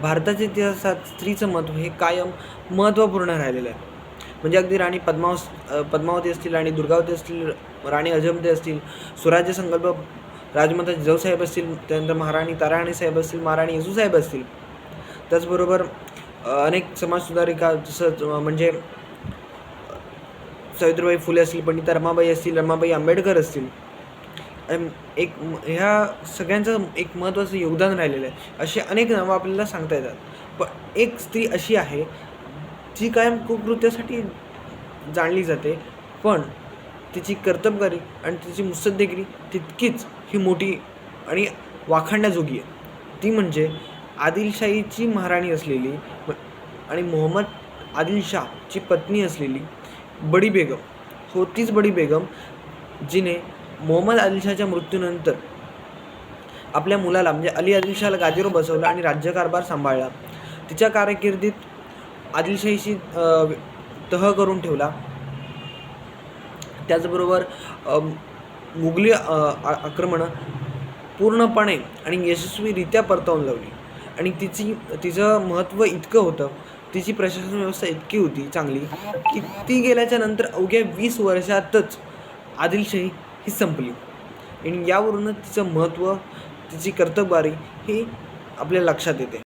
भारताच्या इतिहासात स्त्रीचं महत्त्व हे कायम महत्त्वपूर्ण राहिलेलं आहे. म्हणजे अगदी राणी पद्मावस पद्मावती असतील राणी दुर्गावती असतील राणी अजमते असतील स्वराज्य संकल्प राजमाता जिजाऊसाहेब असतील त्यानंतर महाराणी ताराणी साहेब असतील महाराणी येसूसाहेब असतील. त्याचबरोबर अनेक समाजसुधारिका जसं म्हणजे सावित्रीबाई फुले असतील पंडिता रमाबाई असतील रमाबाई आंबेडकर असतील एक ह्या सगळ्यांचं एक महत्त्वाचं योगदान राहिलेलं आहे. असे अनेक नावं आपल्याला सांगता येतात. पण एक स्त्री अशी आहे जी कायम कुकृत्यासाठी जाणली जाते पण तिची कर्तबगारी आणि तिची मुत्सद्देगिरी तितकीच ही मोठी आणि वाखाणण्याजोगी आहे. ती म्हणजे आदिलशाहीची महाराणी असलेली आणि मोहम्मद आदिलशाहची पत्नी असलेली बडी बेगम. हो तीच बडी बेगम जिने मोहम्मद आदिलशाहच्या मृत्यूनंतर आपल्या मुलाला म्हणजे अली आदिलशाहला गादीवर बसवलं आणि राज्यकारभार सांभाळला. तिच्या कारकिर्दीत आदिलशाहीशी तह करून ठेवला. त्याचबरोबर मुघली आ- आक्रमणं पूर्णपणे आणि यशस्वीरित्या परतवून लावली. आणि तिची तिचं महत्त्व इतकं होतं तिची प्रशासन व्यवस्था इतकी होती चांगली की ती गेल्याच्यानंतर अवघ्या वीस वर्षातच आदिलशाही ही संपली. आणि यावरूनच तिचं महत्त्व तिची कर्तबगारी ही आपल्या लक्षात येते.